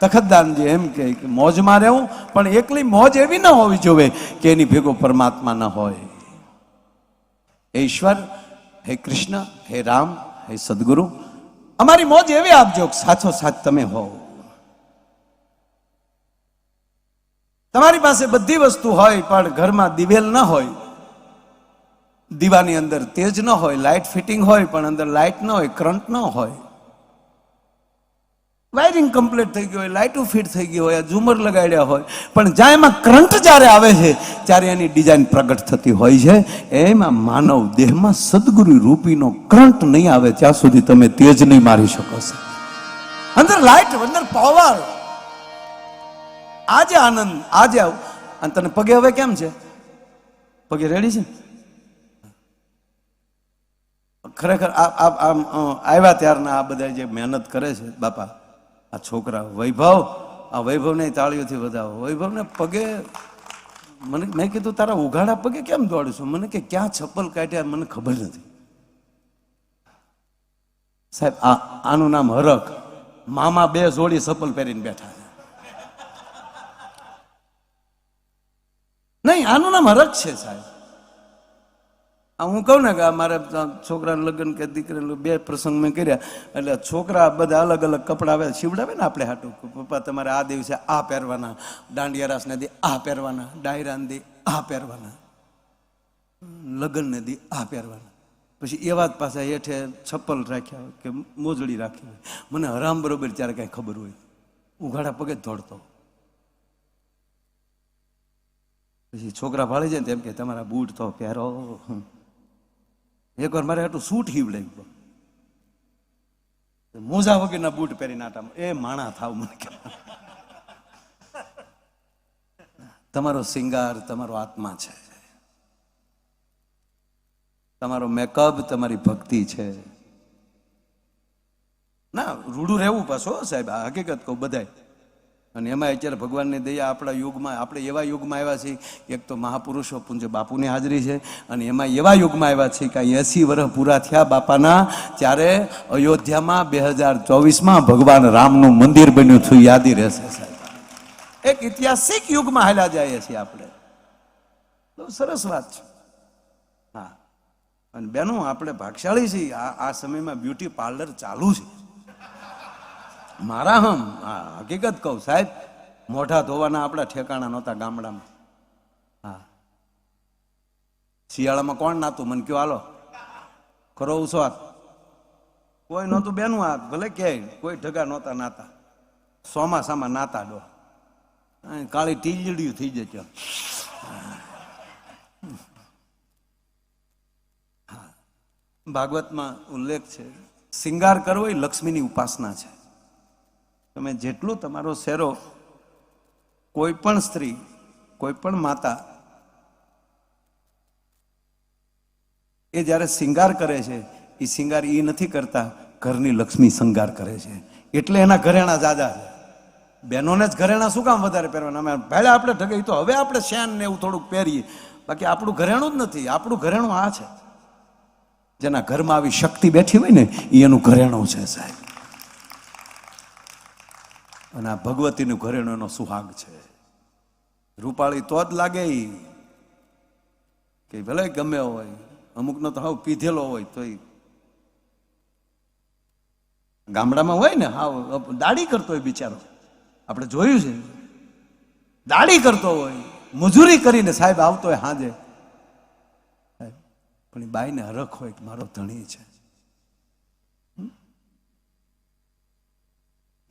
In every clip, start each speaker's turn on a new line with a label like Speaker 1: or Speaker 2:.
Speaker 1: તખતદાનજી એમ કે મોજમાં રહેવું, પણ એકલી મોજ એવી ન હોવી જોઈએ કે એની ભેગો પરમાત્મા ન હોય. હે ઈશ્વર, હે કૃષ્ણ, હે રામ, હે સદગુરુ, અમારી મોજ એવી આપજો સાથો સાથ તમે હોવ. તમારી પાસે બધી વસ્તુ હોય, પણ ઘરમાં દિવેલ ન હોય, દીવાની અંદર તેજ ન હોય લાઇટ ફિટિંગ હોય, પણ અંદર લાઇટ ન હોય, કરંટ ન હોય. વાયરિંગ કમ્પ્લીટ થઈ ગયું હોય, લાઇટો ફિટ થઈ ગઈ હોય ઝુમર લગાડ્યા હોય, પણ જ્યાં એમાં કરંટ જ્યારે આવે છે, ત્યારે એની ડિઝાઇન પ્રગટ થતી હોય છે. એમાં માનવ દેહમાં સદગુરુ રૂપીનો કરંટ નહીં આવે, ત્યાં સુધી તમે તેજ નહીં મારી શકો છો. અંદર લાઇટ અંદર પાવર આજે આનંદ, આજે આવ. અને તને પગે હવે કેમ છે? પગે રેડી છે? ખરેખર આ આમ આવ્યા ત્યારના આ બધા જે મહેનત કરે છે, બાપા આ છોકરા વૈભવ, આ વૈભવને તાળીઓથી વધાવો. વૈભવને પગે, મને, મેં કીધું, તારા ઉઘાડા પગે કેમ દોડીશું? મને કે, ક્યાં છપ્પલ કાઢ્યા મને ખબર નથી. સાહેબ, આ, આનું નામ હરક મામા બે જોડી ચપ્પલ પહેરીને બેઠા છે. નહીં, આનું નામ હરક છે, સાહેબ. હું કહું ને કે મારે છોકરાના લગ્ન કે દીકરાનું બે પ્રસંગ મેં કર્યા. એટલે છોકરા બધા અલગ અલગ કપડાં આવે સીવડાવે ને આપણે હાટું? પપ્પા, તમારે આ દિવસે આ પહેરવાના. દાંડિયા રાસને દી આ પહેરવાના. ડાયરાને દી આ પહેરવાના. લગ્નને દી આ પહેરવાના. પછી એવા જ પાછા હેઠે છપ્પલ રાખ્યા હોય કે મોજડી રાખી હોય. મને હરામ બરોબર ત્યારે કાંઈ ખબર હોય. ઉઘાડા પગે દોડતો. પછી છોકરા ભાળી જાય ને તેમ કે, તમારા બૂટ તો પહેરો. એકવાર મારે હાટું સૂટ લાગ્યો મોજા વગરના બૂટ પહેરીને આટામાં, એ માણા થાવ મને તમારો સિંગાર, તમારો આત્મા છે. તમારો મેકઅપ, તમારી ભક્તિ છે. ના, રૂડું રહેવું પાછો સાહેબ હકીકત કહું બધાય. અને એમાં અત્યારે ભગવાનની દયા આપણા યુગમાં, આપણે એવા યુગમાં આવ્યા છીએ, એક તો મહાપુરુષો પૂંજ બાપુની હાજરી છે, અને એમાં એવા યુગમાં આવ્યા છીએ કે એસી વર્ષ પૂરા થયા બાપાના, ત્યારે અયોધ્યામાં બે હજાર ચોવીસમાં ભગવાન રામનું મંદિર બન્યું છું યાદી રહેશે સાહેબ. એક ઐતિહાસિક યુગમાં હાલ્યા જઈએ છીએ આપણે. બહુ સરસ વાત છે. હા. અને બેનો, આપણે ભાગશાળી છીએ. આ આ સમયમાં બ્યુટી પાર્લર ચાલુ છે. મારા હમ હા હકીકત કહું, સાહેબ, મોઢા ધોવાના આપણા ઠેકાણા નહોતા ગામડામાં. હા. શિયાળામાં કોણ નાતું? મને કયો, હાલો. ખરો ઉસવાત કોઈ નહોતું બેનું આ, ભલે ક્યાંય, કોઈ ઢગા નહોતા નાતા. ચોમાસામાં નાતા ડો. કાળી ટીજડ્યું થઈ હા. ભાગવતમાં ઉલ્લેખ છે, શિંગાર કરવો એ લક્ષ્મીની ઉપાસના છે. તમે જેટલું તમારો શેરો કોઈ પણ સ્ત્રી, કોઈ પણ માતા એ જ્યારે શિંગાર કરે છે, એ શિંગાર એ નથી કરતા, ઘરની લક્ષ્મી શૃંગાર કરે છે. એટલે એના ઘરેણા જાજા છે. બહેનોને જ ઘરેણા શું કામ વધારે પહેરવાના? અમે પહેલા આપણે ઢગાઈ તો હવે આપણે શેન ને એવું થોડુંક પહેરીએ. બાકી આપણું ઘરેણું જ નથી, આપણું ઘરેણું આ છે. જેના ઘરમાં આવી શક્તિ બેઠી હોય ને એ એનું ઘરેણું છે સાહેબ. અને આ ભગવતીનું ઘરેણું એનો સુહાગ છે. રૂપાળી તો જ લાગે કે ભલે ગમે હોય, અમુકનો તો હાવ પીધેલો હોય તો ગામડામાં હોય ને, હાવ દાડી કરતો હોય બિચારો. આપણે જોયું છે. દાડી કરતો હોય, મજૂરી કરીને સાહેબ આવતો હોય હાજે. પણ એ બાઈને હરખ હોય કે મારો ધણી છે.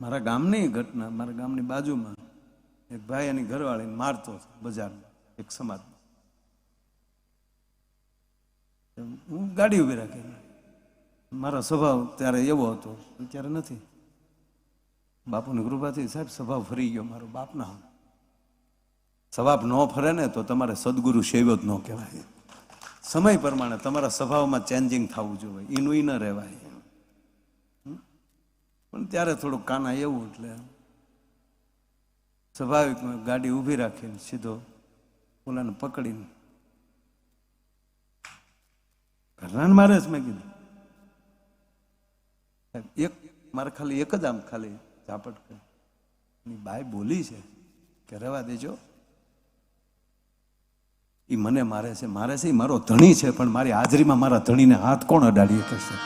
Speaker 1: મારા ગામની ઘટના, મારા ગામની બાજુમાં એક ભાઈ એની ઘરવાળીને મારતો હતો બજારમાં, એક સમાજમાં. હું ગાડી ઊભી રાખી. મારો સ્વભાવ ત્યારે એવો હતો, અત્યારે નથી. બાપુની કૃપાથી સાહેબ સ્વભાવ ફરી ગયો મારો, બાપના સ્વભાવ ન ફરે ને તો તમારે સદગુરુ સેવ્યો જ ન કહેવાય. સમય પ્રમાણે તમારા સ્વભાવમાં ચેન્જિંગ થવું જોઈએ એનું ન રહેવાય. પણ ત્યારે થોડુંક કાના એવું એટલે સ્વાભાવિક ગાડી ઊભી રાખીને સીધો ઓલાને પકડીને ઘરનાને મારે જ મેં કીધું. એક મારે ખાલી એક જ આમ ખાલી ઝાપટ કરી. બાઈ બોલી છે કે રવા દેજો. એ મને મારે છે મારે છે એ મારો ધણી છે, પણ મારી હાજરીમાં મારા ધણીને હાથ કોણ અડાડી શકે છે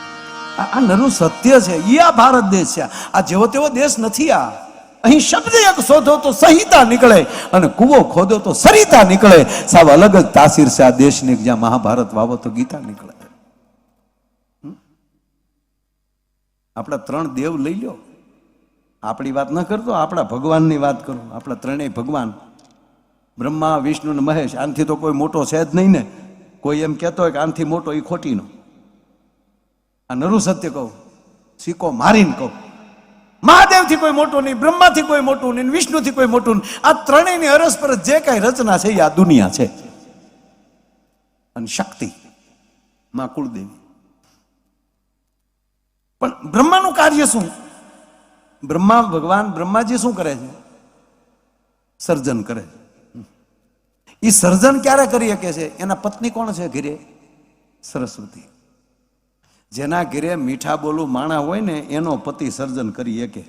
Speaker 1: આ નરું સત્ય છે. એ આ ભારત દેશ છે. આ જેવો તેવો દેશ નથી આ. અહીં શબ્દ એક શોધો તો સંહિતા નીકળે અને કૂવો ખોદો તો સરિતા નીકળે. સાવ અલગ જ તાસીર છે આ દેશની જ્યાં મહાભારત વાવો તો ગીતા નીકળે? આપણા ત્રણ દેવ લઈ લો આપણી વાત ન કરતો, આપણા ભગવાનની વાત કરું. આપણા ત્રણેય ભગવાન. બ્રહ્મા, વિષ્ણુ ને મહેશ. આનથી તો કોઈ મોટો છે જ નહીં ને. કોઈ એમ કહેતો હોય કે આનથી મોટો એ ખોટીનો. આ નરું સત્ય કહું, સિક્કો મારીને કહું. મહાદેવથી કોઈ મોટું નહીં, બ્રહ્માથી કોઈ મોટું નહીં, વિષ્ણુથી કોઈ મોટું નહીં. આ ત્રણેયની અરસપર જે કાંઈ રચના છે એ આ દુનિયા છે. અને શક્તિ માં કુળદેવી. પણ બ્રહ્માનું કાર્ય શું? બ્રહ્મા, ભગવાન બ્રહ્માજી શું કરે છે? સર્જન કરે છે. એ સર્જન ક્યારે કરી શકે છે? એના પત્ની કોણ છે ઘીરે? સરસ્વતી. જેના ઘેરે મીઠા બોલું માણા હોય ને, એનો પતિ સર્જન કરી શકે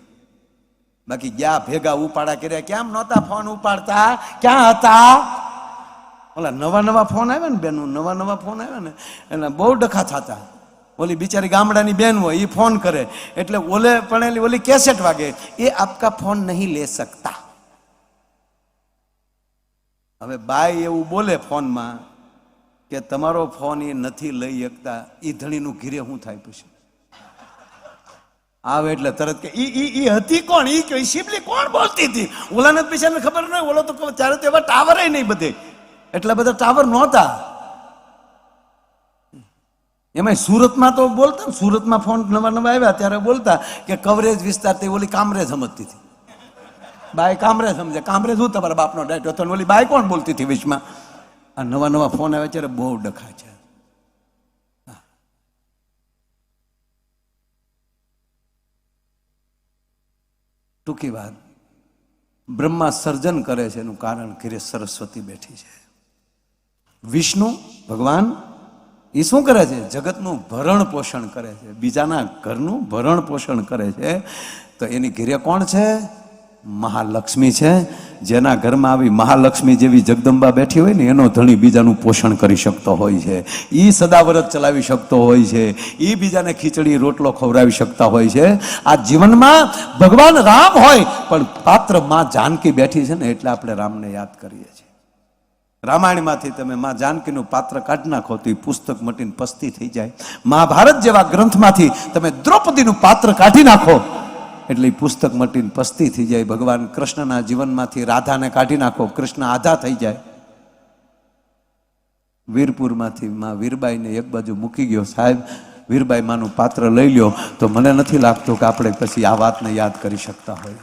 Speaker 1: બાકી ગયા ભેગા ઉપાડા કર્યા કેમ નહોતા ફોન ઉપાડતા? ક્યાં હતા? ઓલા નવા નવા ફોન આવ્યા ને બેનું નવા નવા ફોન આવ્યા ને એને બહુ ડખા થતા. ઓલી બિચારી ગામડાની બેન હોય એ ફોન કરે. એટલે ઓલે પણેલી ઓલી કેસેટ વાગે. એ આપકા ફોન નહીં લે શકતા હવે બાય એવું બોલે ફોનમાં કે તમારો ફોન એ નથી લઈ શકતા એ ધણીનું ઘીરે શું થાય પછી? આવે એટલે તરત કે, ઈ ઈ ઈ હતી કોણ? ઈ કે શિબલી કોણ બોલતી હતી? ઓલાને બિચારાને ખબર નહીં ઓલો તો ત્યારે તો એવા ટાવર નહીં બધે. એટલા બધા ટાવર નહોતા. એમાં સુરતમાં તો બોલતા સુરતમાં ફોન નવા નવા આવ્યા, ત્યારે બોલતા કે કવરેજ વિસ્તાર તે ઓલી કામરેજ સમજતી હતી. બાય કામરેજ સમજે. કામરેજ હું તમારા બાપનો ડાયટ ઓલી બાય કોણ બોલતી હતી વિશમાં આ નવા નવા ફોન આવે ત્યારે બહુ ડખા છે. ટૂંકી વાત, બ્રહ્મા સર્જન કરે છે, એનું કારણ ઘરે સરસ્વતી બેઠી છે. વિષ્ણુ, ભગવાન, એ શું કરે છે? જગતનું ભરણ પોષણ કરે છે. બીજાના ઘરનું ભરણ પોષણ કરે છે. તો એની ઘરે કોણ છે? મહાલક્ષ્મી છે. જેના ઘરમાં આવી મહાલક્ષ્મી જેવી જગદંબા બેઠી હોય ને, એનો ધણી બીજાનું પોષણ કરી શકતો હોય છે. એ સદાવ્રત ચલાવી શકતો હોય છે. એ બીજાને ખીચડી, રોટલો ખવડાવી શકતા હોય છે. આ જીવનમાં ભગવાન રામ હોય, પણ પાત્રમાં જાનકી બેઠી છે ને, એટલે આપણે રામને યાદ કરીએ છીએ. રામાયણમાંથી તમે માં જાનકીનું પાત્ર કાઢી નાખો તો એ પુસ્તક મટીને પસ્તી થઈ જાય. મહાભારત જેવા ગ્રંથમાંથી તમે દ્રૌપદીનું પાત્ર કાઢી નાખો. એટલે પુસ્તક મટીને પસ્તી થઈ જાય. ભગવાન કૃષ્ણના જીવનમાંથી રાધાને કાઢી નાખો, કૃષ્ણ આધા થઈ જાય. વીરપુરમાંથી માં વીરબાઈને એક બાજુ મૂકી ગયો, સાહેબ, વીરબાઈ માનું પાત્ર લઈ લ્યો. તો મને નથી લાગતું કે આપણે પછી આ વાતને યાદ કરી શકતા હોય.